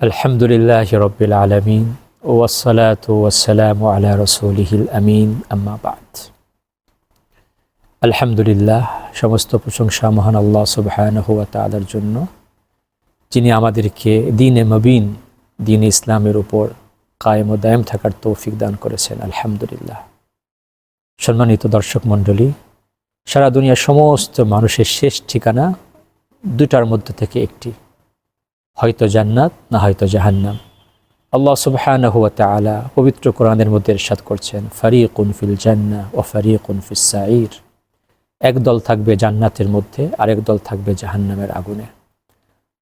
আলহামদুলিল্লাহ রবিল আমিন, আম্মা বাদ। আলহামদুলিল্লাহ, সমস্ত প্রশংসা মহান আল্লাহ সুবহানাহ ওয়া তাআলার জন্য, যিনি আমাদেরকে দিনে মবিন, দিন ইসলামের উপর কায়েম ও দায়েম থাকার তৌফিক দান করেছেন, আলহামদুলিল্লাহ। সম্মানিত দর্শক মণ্ডলী, সারা দুনিয়ার সমস্ত মানুষের শেষ ঠিকানা দুটার মধ্যে থেকে একটি। হয়তো জান্নাত না হয়তো জাহান্নাম। আল্লাহ সুবহানাহু ওয়া তাআলা পবিত্র কোরআনের মধ্যে ইরশাদ করছেন, ফারিকুন ফিল জান্না ও ফারিকুন ফিস সাঈর। এক দল থাকবে জান্নাতের মধ্যে, আরেক দল থাকবে জাহান্নামের আগুনে।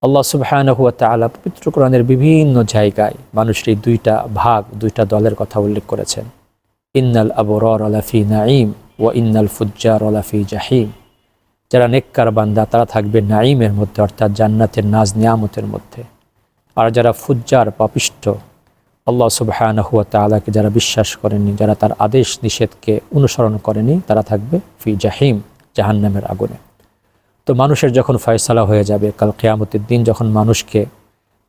আল্লাহ সুবহানাহু ওয়া তাআলা পবিত্র কোরআনের বিভিন্ন জায়গায় মানুষের এই দুইটা ভাগ, দুইটা দলের কথা উল্লেখ করেছেন। ইন্নাল আবরার আলাফি নাঈম ও ইন্নাল ফুজ্জার আলাফি জাহিম। যারা নেককার বান্দা, তারা থাকবে নাইমের মধ্যে, অর্থাৎ জান্নাতের নাজ নিয়ামতের মধ্যে। আর যারা ফুজ্জার, পাপিষ্ট, আল্লাহ সুবহানাহু ওয়া তাআলাকে যারা বিশ্বাস করেনি যারা তার আদেশ নিষেধকে অনুসরণ করেনি, তারা থাকবে ফি জাহিম, জাহান্নামের আগুনে। তো মানুষের যখন ফয়সালা হয়ে যাবে, কাল কেয়ামতের দিন যখন মানুষকে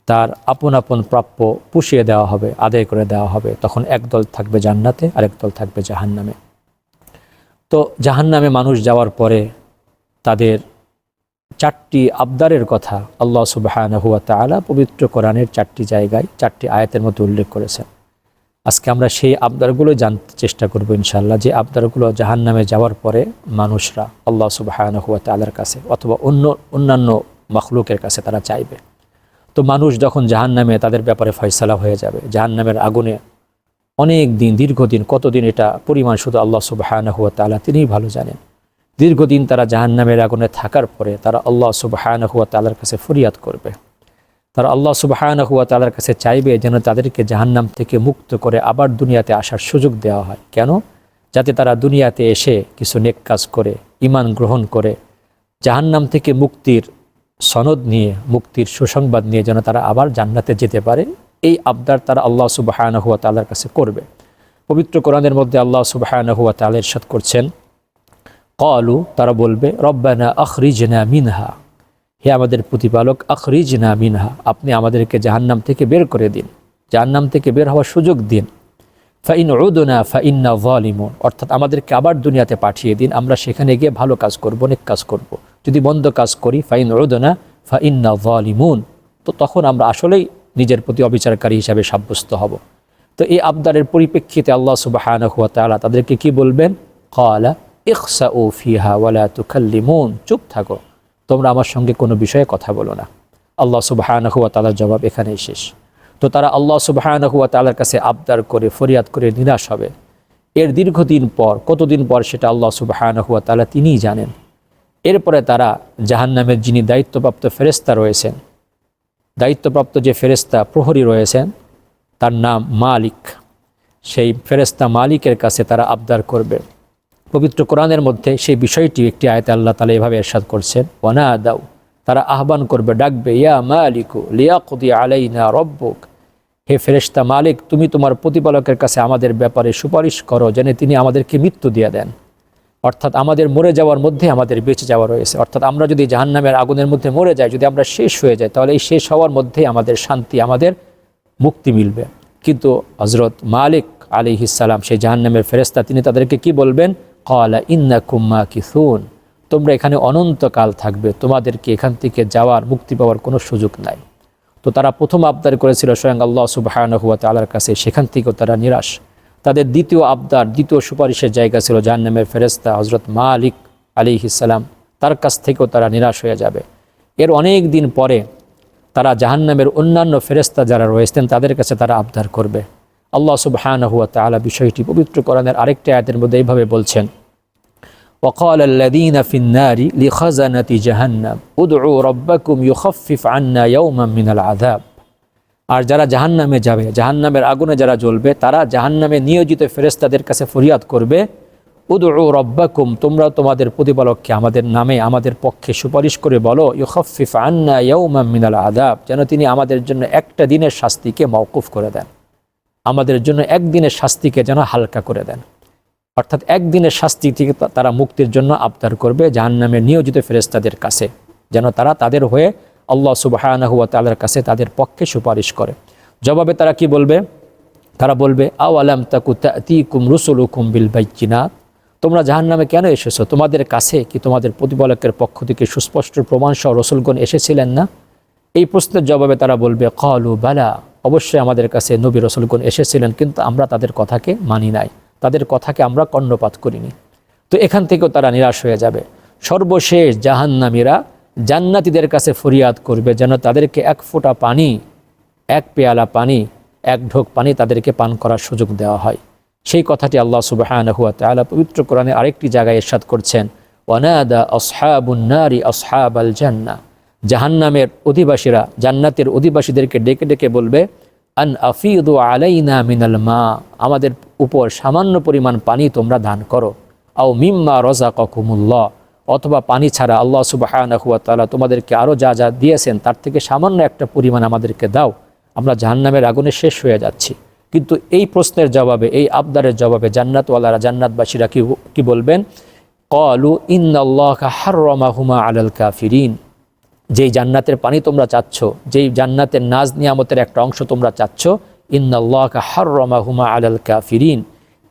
তার আপন আপন প্রাপ্য পুষিয়ে দেওয়া হবে, আদায় করে দেওয়া হবে, তখন একদল থাকবে জান্নাতে আরেক দল থাকবে জাহান্নামে। তো জাহান্নামে মানুষ যাওয়ার পরে তাদের চারটি আবদারের কথা আল্লাহ সুবাহানা হুয়া তালা পবিত্র কোরআনের চারটি জায়গায়, চারটি আয়াতের মধ্যে উল্লেখ করেছেন। আজকে আমরা সেই আবদারগুলো জানতে চেষ্টা করব ইনশাল্লাহ যে আবদারগুলো জাহান নামে যাওয়ার পরে মানুষরা আল্লাহ সুবাহানা হুয়া তালার কাছে অথবা অন্য অন্যান্য মখলুকের কাছে তারা চাইবে। তো মানুষ যখন জাহান নামে তাদের ব্যাপারে ফয়সালা হয়ে যাবে জাহান নামের আগুনে অনেক দিন, দীর্ঘদিন, কতদিন এটা পরিমাণ শুধু আল্লাহ সুবাহানা হুয়া তালা তিনিই ভালো জানেন। দীর্ঘদিন তারা জাহান্নামের আগুনে থাকার পরে তারা আল্লাহ সুবাহান হুয়া তালার কাছে ফরিয়াদ করবে। তারা আল্লাহ সুবাহান হুয়া তালার কাছে চাইবে যেন তাদেরকে জাহান্নাম থেকে মুক্ত করে আবার দুনিয়াতে আসার সুযোগ দেওয়া হয়। কেন? যাতে তারা দুনিয়াতে এসে কিছু নেক কাজ করে ইমান গ্রহণ করে, জাহান্নাম থেকে মুক্তির সনদ নিয়ে, মুক্তির সুসংবাদ নিয়ে যেন তারা আবার জান্নাতে যেতে পারে, এই আবদার তারা আল্লাহ সুবাহান হুয়া তালার কাছে করবে। পবিত্র কোরআনের মধ্যে আল্লাহ সুবাহান হুয়া তালের সাথ করছেন কলু, তারা বলবে, রব্বানা আখরিজনা মিনহা। হে আমাদের প্রতিপালক, আখরিজনা মিনহা, আপনি আমাদেরকে জাহান্নাম থেকে বের করে দিন। জাহান্নাম থেকে বের হওয়ার সুযোগ দিন। ফাইন উদনা ফাইন্না ভলিমন অর্থাৎ আমাদেরকে আবার দুনিয়াতে পাঠিয়ে দিন। আমরা সেখানে গিয়ে ভালো কাজ করব, অনেক কাজ করব। যদি মন্দ কাজ করি, ফাইন উদনা ফাইন্না ভলিমুন তো তখন আমরা আসলেই নিজের প্রতি অবিচারকারী হিসাবে সাব্যস্ত হব। তো এই আবদারের পরিপ্রেক্ষিতে আল্লাহ সুবাহ তাদেরকে কি বলবেন? কলা ইকসা ও ফিহা ওয়ালা তুখাল্লিমুন চুপ থাকো। তোমরা আমার সঙ্গে কোনো বিষয়ে কথা বলো না। আল্লাহ সুবাহানহুয়া তালার জবাব এখানেই শেষ। তো তারা আল্লাহ সুবাহানহুয়া তালার কাছে আবদার করে, ফরিয়াদ করে নিরাশ হবে। এর দীর্ঘদিন পর, কতদিন পর সেটা আল্লাহ সুবাহানহুয়া তালা তিনিই জানেন। এরপরে তারা জাহান্নামের যিনি দায়িত্বপ্রাপ্ত ফেরেস্তা রয়েছেন, দায়িত্বপ্রাপ্ত যে ফেরেস্তা প্রহরী রয়েছেন, তার নাম মালিক। সেই ফেরেস্তা মালিকের কাছে তারা আবদার করবে। পবিত্র কোরআনের মধ্যে সেই বিষয়টি একটি আয়তে আল্লাহ তালা এভাবে এরশাদ করছেন ওয়ানা দাও তারা আহ্বান করবে, ডাকবে, ইয়া মালিকু, লিয়াকুদি আলাইনা রব্বুক হে ফেরেস্তা মালিক, তুমি তোমার প্রতিপালকের কাছে আমাদের ব্যাপারে সুপারিশ করো যেন তিনি আমাদেরকে মৃত্যু দিয়ে দেন। অর্থাৎ আমাদের মরে যাওয়ার মধ্যে আমাদের বেঁচে যাওয়া রয়েছে। অর্থাৎ আমরা যদি জাহান্নামের আগুনের মধ্যে মরে যাই, যদি আমরা শেষ হয়ে যাই, তাহলে এই শেষ হওয়ার মধ্যে আমাদের শান্তি, আমাদের মুক্তি মিলবে। কিন্তু হজরত মালিক আলী ইসালাম সেই জাহান্নামের ফেরেস্তা তিনি তাদেরকে কি বলবেন? কলা ইন্না কুম্মা কিসুন তোমরা এখানে অনন্তকাল থাকবে। তোমাদেরকে এখান থেকে যাওয়ার, মুক্তি পাওয়ার কোনো সুযোগ নাই। তো তারা প্রথম আবদার করেছিল স্বয়ং আল্লাহ সুবাহান হুয়া তালার কাছে, সেখান থেকেও তারা নিরাশ। তাদের দ্বিতীয় আবদার, দ্বিতীয় সুপারিশের জায়গা ছিল জাহান্নামের ফেরেস্তা হজরত মালিক আলী ইসালাম তার কাছ থেকেও তারা নিরাশ হয়ে যাবে। এর অনেক দিন পরে তারা জাহান্নামের অন্যান্য ফেরেস্তা যারা রয়েছেন, তাদের কাছে তারা আবদার করবে। আল্লাহ সুবহান হুয়া তালা বিষয়টি পবিত্র কোরআনের আরেকটি আয়াতের মধ্যে এইভাবে বলছেন وقال الذين في النار لخزنة جهنم ادعوا ربكم يخفف عنا يوما من العذاب আর যারা জাহান্নামে যাবে জাহান্নামের আগুনে যারা জ্বলবে তারা জাহান্নামে নিয়োজিত ফেরেস্তাদের কাছে ফরিয়াদ করবে উদু রব্বাকুম তোমরা তোমাদের প্রতিপালককে আমাদের নামে আমাদের পক্ষে সুপারিশ করে বলো ইউখফিফ আন্না ইয়ৌমা মিনাল আদাব যেন তিনি আমাদের জন্য একটা দিনের শাস্তিকে মওকুফ করে দেন আমাদের জন্য একদিনের শাস্তিকে যেন হালকা করে দেন অর্থাৎ একদিনের শাস্তি থেকে তারা মুক্তির জন্য আবদার করবে জাহান্নামের নিয়োজিত ফেরেস্তাদের কাছে, যেন তারা তাদের হয়ে আল্লাহ সুবাহানা হুয়া তালার কাছে তাদের পক্ষে সুপারিশ করে। জবাবে তারা কি বলবে? তারা বলবে আও আলাম তাকু তাকুম রুসুল হুকুম বিল বাইচিনাত তোমরা জাহান নামে কেন এসেছ? তোমাদের কাছে কি তোমাদের প্রতিপালকের পক্ষ থেকে সুস্পষ্ট প্রমাণ সহ রসুলগণ এসেছিলেন না? এই প্রশ্নের জবাবে তারা বলবে, কলু বালা, অবশ্যই আমাদের কাছে নবী রসুলগণ এসেছিলেন, কিন্তু আমরা তাদের কথাকে মানি নাই। তাদের কথাকে আমরা কর্ণপাত করিনি। তো এখান থেকেও তারা নিরাশ হয়ে যাবে। সর্বশেষ জাহান্নামীরা জান্নাতীদের কাছে ফরিয়াদ করবে যেন তাদেরকে এক ফোঁটা পানি, এক পেয়ালা পানি, এক ঢোক পানি তাদেরকে পান করার সুযোগ দেওয়া হয়। সেই কথাটি আল্লাহ সুবাহানহুয়া তালা পবিত্র কোরআনে আরেকটি জায়গায় এরশাদ করছেন, ওয়ানাদা আসহাবুন্নারি আসহাব আল জান্না। জাহান্নামের অধিবাসীরা, জান্নাতের অধিবাসীদেরকে ডেকে ডেকে বলবে, আন আফিদু আলাইনা মিনাল মা। আমাদের উপর সামান্য পরিমাণ পানি তোমরা দান করো। আও মিম্মা রজা ককুমুল্লাহ অথবা পানি ছাড়া আল্লাহ সুবাহানহুয়া তালা তোমাদেরকে আরও যা যা দিয়েছেন তার থেকে সামান্য একটা পরিমাণ আমাদেরকে দাও। আমরা জাহান্নামের আগুনে শেষ হয়ে যাচ্ছি। কিন্তু এই প্রশ্নের জবাবে, এই আবদারের জবাবে জান্নাতওয়ালারা, জান্নাতবাসীরা কি কি বলবেন? কলু ইন্নাল্লাহ হার্রমাহুমা আলাল কাফিরিন। যেই জান্নাতের পানি তোমরা চাচ্ছ, যেই জান্নাতের নাজ নিয়ামতের একটা অংশ তোমরা চাচ্ছ ইন্নাল্লাহা হারমাহুমা আলাল কাফিরিন।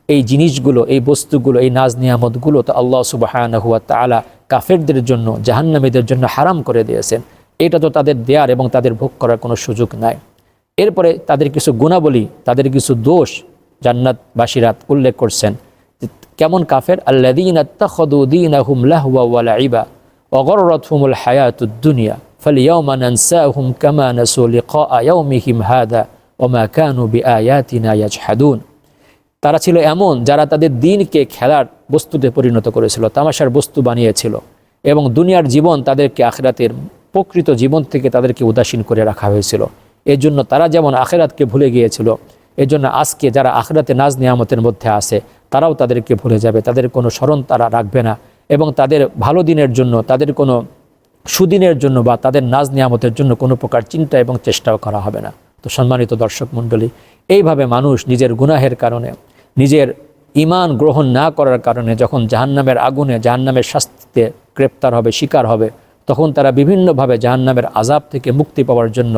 এই জিনিসগুলো, এই বস্তুগুলো, এই নাজ নিয়ামতগুলো তো আল্লাহ সুবাহান হুয়া তালা কাফেরদের জন্য, জাহান্নামীদের জন্য হারাম করে দিয়েছেন। এটা তো তাদের দেয়ার এবং তাদের ভোগ করার কোনো সুযোগ নাই। এরপরে তাদের কিছু গুণাবলী, তাদের কিছু দোষ জান্নাতবাসীরাত উল্লেখ করছেন কেমন কাফের? আল্লাহদিনা অগররত হুমুল হায়াতুদ্দুনিয়া ফলিয়মান কামা নসুল ক আয়মিহিম হাদা ওমা কানু ইয়াজহাদুন। তারা ছিল এমন যারা তাদের দিনকে খেলার বস্তুতে পরিণত করেছিল, তামাশার বস্তু বানিয়েছিল এবং দুনিয়ার জীবন তাদেরকে আখেরাতের প্রকৃত জীবন থেকে তাদেরকে উদাসীন করে রাখা হয়েছিল। এর জন্য তারা যেমন আখেরাতকে ভুলে গিয়েছিল এর জন্য আজকে যারা আখেরাতে নাজ নিয়ামতের মধ্যে আছে, তারাও তাদেরকে ভুলে যাবে। তাদের কোনো স্মরণ তারা রাখবে না এবং তাদের ভালো দিনের জন্য, তাদের কোনো সুদিনের জন্য বা তাদের নাজ নিয়ামতের জন্য কোনো প্রকার চিন্তা এবং চেষ্টাও করা হবে না। তো সম্মানিত দর্শক মণ্ডলী, এইভাবে মানুষ নিজের গুনাহের কারণে, নিজের ইমান গ্রহণ না করার কারণে যখন জাহান্নামের আগুনে, জাহান্নামের শাস্তিতে গ্রেপ্তার হবে, শিকার হবে, তখন তারা বিভিন্নভাবে জাহান্নামের আজাব থেকে মুক্তি পাওয়ার জন্য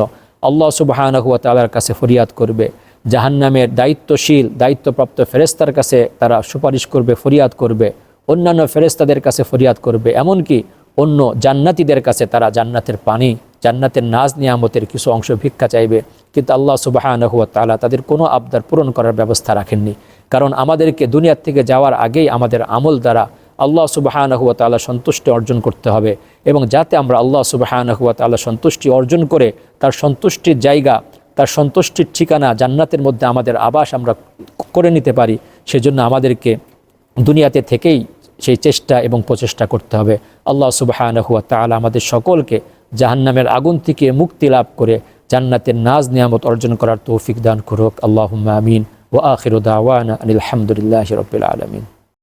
আল্লাহ সুবাহানহুয়া তালার কাছে ফরিয়াদ করবে। জাহান্নামের দায়িত্বশীল, দায়িত্বপ্রাপ্ত ফেরেস্তার কাছে তারা সুপারিশ করবে, ফরিয়াদ করবে। অন্যান্য ফেরেস্তাদের কাছে ফরিয়াদ করবে। এমনকি অন্য জান্নাতিদের কাছে তারা জান্নাতের পানি, জান্নাতের নাজ নিয়ামতের কিছু অংশ ভিক্ষা চাইবে। কিন্তু আল্লাহ সুবাহানহুয়া তালা তাদের কোনো আবদার পূরণ করার ব্যবস্থা রাখেননি। কারণ আমাদেরকে দুনিয়ার থেকে যাওয়ার আগেই আমাদের আমল দ্বারা আল্লাহ সুবাহানহুয়া তালা সন্তুষ্টি অর্জন করতে হবে এবং যাতে আমরা আল্লাহ সুবাহানহুয়া তালা সন্তুষ্টি অর্জন করে তার সন্তুষ্টির জায়গা, তার সন্তুষ্টির ঠিকানা জান্নাতের মধ্যে আমাদের আবাস আমরা করে নিতে পারি, সেজন্য আমাদেরকে দুনিয়াতে থেকেই সেই চেষ্টা এবং প্রচেষ্টা করতে হবে। আল্লাহ সুবাহানহুয়া তালা আমাদের সকলকে জাহান্নামের আগুন থেকে মুক্তি লাভ করে জান্নাতের নাজ নিয়ামত অর্জন করার তৌফিক দান করুক আল্লাহ আমিন ও আখির দাওয়ানা আনিল আলহামদুলিল্লাহ রবিল আলমিন